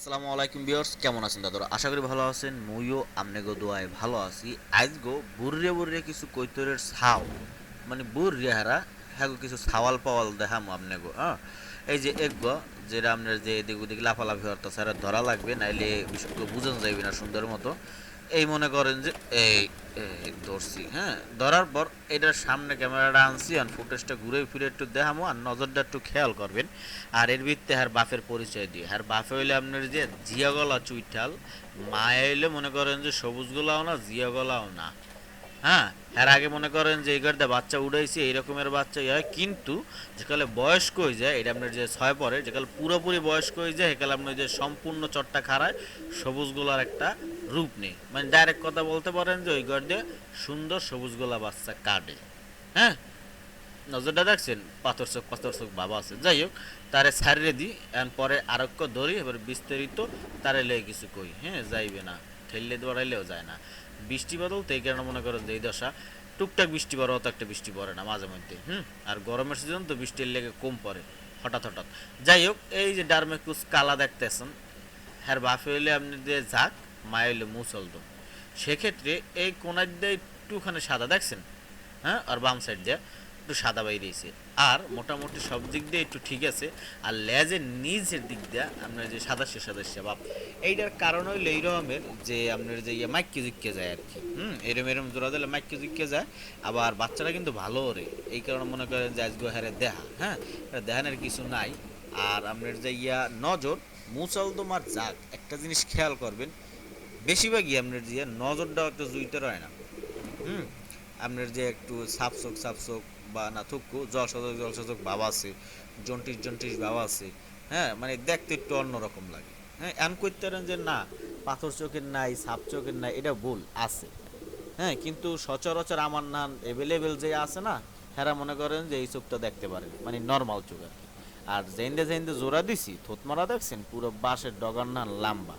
আসসালামু আলাইকুম বিয়ার্স কেমন আছেন দাদা আশা করি ভালো আছেন, মুইও আমনেগো দোয়ায় ভালো আছি। আজগো বুড়িয়ে বুড়িয়ে কিছু কৈতরের ছাও মানে বুড়িয়ে হারা হ্যাঁ কিছু ছাওয়াল পাওয়াল দেখাম আমনেগো হ্যাঁ? এই যে এক গো, যেটা আপনার যে এদিক ওদিক লাফালাফি অর্থাৎ ধরা লাগবে, নাইলে বিষয়গুলো বুঝানো যাইবে না সুন্দর মতো। এই মনে করেন যে, এই ধরছি হ্যাঁ? ধরার পর এটার সামনে ক্যামেরাটা আনছি আর ফুটেজটা ঘুরে ফিরে একটু দেখামো আর নজরটা একটু খেয়াল করবেন। আর এর ভিত্তে হার বাপের পরিচয় দিয়ে। আর বাপে হইলে আপনার যে জিয়াগলা চুইঠাল মায়ে হইলে মনে করেন যে সবুজ গোলাও না, জিয়াগলাও না। হ্যাঁ? এর আগে মনে করেন যে এই গাড়িতে বাচ্চা উড়াইছে, এই রকমের বাচ্চা হয়। কিন্তু যেকালে বয়স্ক হয়ে যায়, এটা আপনার যে ছয় পরে যেকালে পুরোপুরি বয়স্ক হয়ে যায় সেকালে আপনার যে সম্পূর্ণ চট্টা খাড়ায় সবুজ গোলার একটা রূপ নেই। মানে ডাইরেক্ট কথা বলতে পারেন যে ওই গাড়ি দিয়ে সুন্দর সবুজ গোলা বাচ্চা কাটে হ্যাঁ? নজরটা দেখছেন? পাথর চোখ পাথর চোখ বাবা আছে। যাই হোক, তারে ছাড়িয়ে দিই এন পরে আরক্য ধরি, এবার বিস্তারিত তারে লেগে কিছু কই। হ্যাঁ যাইবে না। ঠেললে দৌড়াইলেও যায় না। বৃষ্টি বদল তো এই কারণে মনে করেন যে এই দশা টুকটাক বৃষ্টি পড়ে, অত একটা বৃষ্টি পড়ে না মাঝে মধ্যে। হুম? আর গরমের সিজন তো বৃষ্টির লেগে কম পড়ে, হঠাৎ হঠাৎ। যাই হোক, এই যে ডারমেকুস কালা দেখতেছেন, হ্যার বাফে হইলে আপনি যে যাক মায়ে হইলে মুসলদ সেক্ষেত্রে এই কোনার দিয়ে একটুখানি সাদা দেখছেন? হ্যাঁ? আর বাম সাইড দিয়ে একটু সাদা বাইরে বাইরেছে আর মোটামুটি সব দিক দিয়ে একটু ঠিক আছে। আর লেজের নিচের দিক দিয়ে আপনার যে সাদা সে সাদা ভাব এইটার কারণ হইল এই রকমের যে আপনার যে ইয়ে মাইকে জুইকে যায় আর কি। হুম? এরম এরম জোড়া দিলে মাইকে জুইকে যায়। আবার বাচ্চারা কিন্তু ভালো ওরে এই কারণে মনে করেন যে আজকে হারে দেহা হ্যাঁ? দেহানের কিছু নাই। আর আপনার যে ইয়া নজর, মুসলদমার জাগ একটা জিনিস খেয়াল করবেন বেশিরভাগই আপনার যে নজরটাও একটা জুইতে রয় না। হুম? আপনার যে একটু সাপসোক সাপসোক বা না থুকু জলসজক জলসজক বাবা আছে, জন্টিস জন্টিস বাবা আছে হ্যাঁ? মানে দেখতে একটু অন্যরকম লাগে। হ্যাঁ? এমন করতে পারেন যে, না, পাথর চোখের নাই, সাপ চোখের নাই, এটা ভুল, আছে। হ্যাঁ? কিন্তু সচরাচর আমার নান অ্যাভেলেবেল যে আছে না, হেরা মনে করেন যে এই চোখটা দেখতে পারেন মানে নর্মাল চোখ আর কি। আর জেন্দে জেন্দে জোড়া দিছি, থোতমারা দেখছেন, পুরো বাঁশের ডগার নান লাম্বা।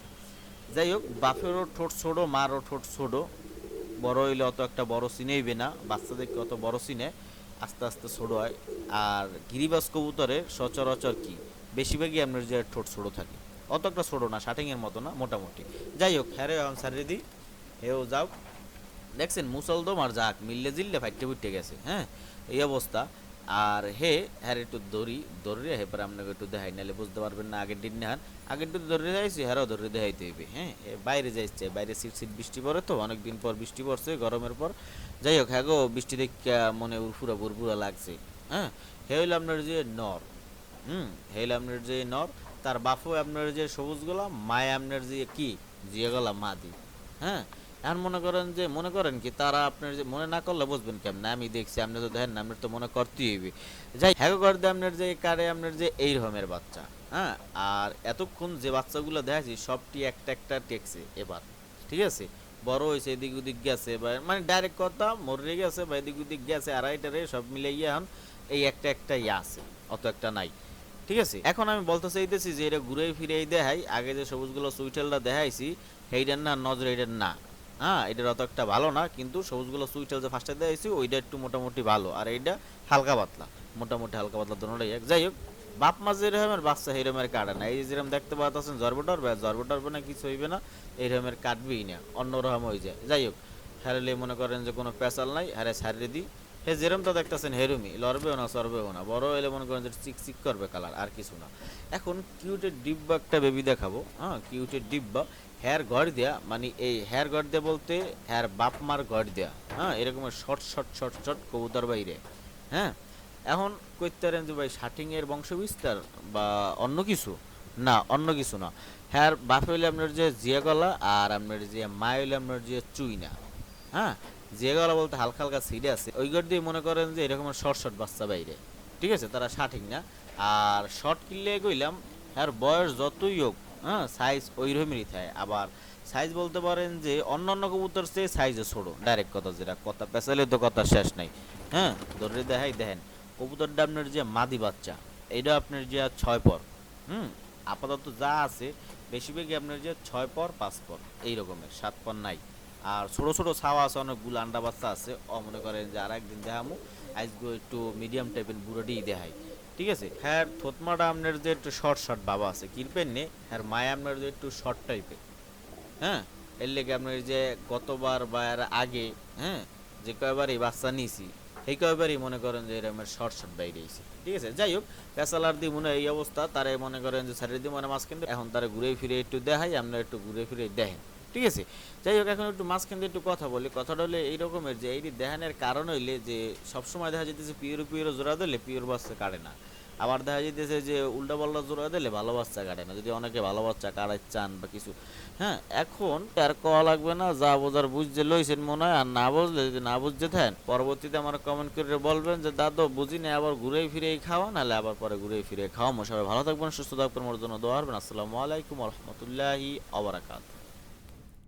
যাই হোক বাপেরও ঠোঁট ছোড়ো মারও ঠোঁট ছোড়ো বড় হইলে অত একটা বড় চিনেইবে না, বাচ্চাদেরকে অত বড় চিনে আস্তে আস্তে ছোট হয়। আর গিরিবাস কবুতরে সচরাচর কি, বেশিরভাগই আপনার যে ঠোঁট ছোট থাকে। অত একটা ছোট না, শাটিংয়ের মতো না, মোটামুটি। যাই হোক হ্যাঁ রে এখন সারিয়ে দিই হেও, যাও। দেখছেন, মুসলদম আর যাক, মিললে জিললে ফাইটে ফুটে গেছে হ্যাঁ? এই অবস্থা। আর হে হ্যাঁ একটু দড়ি দড়ি হে, পরে আপনাকে একটু দেখাই, নাহলে বুঝতে পারবেন না, আগের দিন নেহান। আগের দিন দড়ি দেখাইছি হ্যাঁ দড়ি দেখাইতে হইবে হ্যাঁ? বাইরে যাইছে, বাইরে শীত শীত বৃষ্টি পড়ে তো, অনেক দিন পর বৃষ্টি পড়ছে, গরমের পর। যাই হোক হ্যাঁ গো, বৃষ্টি দেখে মনে উরফুরা বুরবুরা লাগছে হ্যাঁ? হে হইল আপনার যে নর, হুম? হে হইল আপনার যে নর, তার বাপও আপনার যে সবুজ গোলা মায় আপনার যে কি? জিয়ে গলা মাদি হ্যাঁ? এখন মনে করেন যে, মনে করেন কি, তারা আপনার যে, মনে না করলে বুঝবেন কেমন? আমি দেখছি, আপনি তো দেখেন, আপনার তো মনে করতেই হইবে। যাই হ্যাঁ করে দিয়ে আপনার যে, কারে আপনার যে, এই রকমের বাচ্চা হ্যাঁ? আর এতক্ষণ যে বাচ্চাগুলো দেখাচ্ছি সবটি একটা একটা টেকছে এবার, ঠিক আছে? বড় হয়েছে, এদিক ওদিক গেছে, বা মানে ডাইরেক্ট কথা, মরে গেছে, বা, এদিক ওদিক গেছে আড়াইটারে সব মিলে গিয়ে এখন এই একটা একটা ইয়ে আছে, অত একটা নাই, ঠিক আছে? এখন আমি বলতে চাইতেছি যে, এটা ঘুরে ফিরে দেখাই, আগে যে সবুজগুলো সুইটেলটা দেখাইছি, সেইটার না, নজর এইটার না। হ্যাঁ এটার অত একটা ভালো না, কিন্তু সবুজগুলো সুইটেল যে ফার্স্টে দেখাইছি ওইটা একটু মোটামুটি ভালো। আর এইটা হালকা পাতলা, মোটামুটি হালকা পাতলা দোনোটাই এক। যাই হোক, বাপ মা যেরকমের বাচ্চা এইরমের কাটে না। এই যেরকম দেখতে পাচ্ছেন আছেন জর্বটর বা জর্বটর না কিছু হইবে না এইরকমের কাটবেই না অন্য রকম হয়ে যায়। যাই হোক হারালে মনে করেন যে কোনো পেশাল নাই হারে ছাড়িয়ে দিই। হে, যেরম তো দেখতেছেন হেরুমি, লড়বেও না সরবেও না। বড় হইলে মনে করেন যে চিক চিক করবে কালার, আর কিছু না। এখন কিউটের ডিব্বা একটা বেবি দেখাবো হ্যাঁ কিউটের ডিব্বা। হেয়ার ঘর দেয়া মানে এই হেয়ার ঘর দেয়া বলতে হেয়ার বাপ মার ঘর দেয়া হ্যাঁ এরকমের শর্ট শর্ট শর্ট শর্ট কবুতর বাইরে হ্যাঁ। এখন কইতে পারেন যে ভাই, শাটিং এর বংশ বিস্তার বা অন্য কিছু? না, অন্য কিছু না। হ্যার বাপ হইলে আপনার যে জিয়া গলা, আর আপনার যে মা হইলে আপনার যে চুই না হ্যাঁ। জিয়া গলা বলতে হালকা হালকা সিডে আছে, ওই দিয়ে মনে করেন যে এরকম শর্ট শর্ট বাচ্চা বাইরে। ঠিক আছে? তারা শাটিং না। আর শর্ট কিনলে কইলাম আর বয়স যতই হোক হ্যাঁ সাইজ ওই রকমেরই থাকে। আবার সাইজ বলতে পারেন যে অন্য অন্য কবুতর চেয়ে সাইজে ছোটো। ডাইরেক্ট কথা যেটা, কথা পেছালে তো কথা শেষ নাই। হ্যাঁ? ধরে দেখাই, দেখেন, কবুতরটা আপনার যে মাদি বাচ্চা এটা আপনার যে ছয় পর, হুম? আপাতত যা আছে, বেশিরভাগই আপনার যে ছয় পর, পাঁচ পর এই রকমের সাত পর নাই। আর ছোট ছোট ছাওয়া আছে, অনেকগুলো আন্ডা বাচ্চা আছে। ও মনে করেন যে আর একদিন দেখামু আজকে একটু মিডিয়াম টাইপের বুড়োটি দেখাই। ঠিক আছে? হ্যাঁ থতমাটা আপনার যে একটু শর্ট শর্ট বাবা আছে, কিরপেন নে? হ্যাঁ মায়া আপনার যে একটু শর্ট টাইপের হ্যাঁ? এর লেগে আপনার যে গতবার বা এর আগে হ্যাঁ? যে কয়বারই বাচ্চা নিয়েছি এই কয়বারই মনে করেন যে এরকম শর্ট শর্ট বাইরে আইছে ঠিক আছে? যাই হোক পেশালার দি মনে এই অবস্থা, তারে মনে করেন যে স্যারের দি মনে মাছ কিন্তু এখন তারা ঘুরে ফিরে একটু দেখাই আপনার একটু ঘুরে ফিরে দেখেন। ঠিক আছে? যাই হোক, এখন একটু মাঝখান দিয়ে একটু কথা বলি। কথাটা হলে এই রকমের যে, এই দেহানের কারণ হইলে যে, সবসময় দেখা যেতেছে পিওর পিওর জোড়া দিলে পিওর বাচ্চা কাটে না। আবার দেখা যেতেছে যে, উল্টা পাল্টা জোড়া দিলে ভালো বাচ্চা কাটে না। যদি অনেকে ভালো বাচ্চা কাটাই চান বা কিছু। হ্যাঁ এখন আর কওয়া লাগবে না, যা বোঝার বুঝতে লইছেন মনে হয়, আর না বুঝলে যদি না বুঝতে থাকেন, পরবর্তীতে আমার কমেন্ট করে বলবেন যে, দাদু, বুঝি না আবার ঘুরে ফিরে খাওয়া, নাহলে আবার পরে ঘুরে ফিরে খাওয়া। সবাই ভালো থাকবেন, সুস্থ থাকবেন মোর জন্য দোয়া আসসালামু আলাইকুম রহমতুল্লাহি আবরাকাত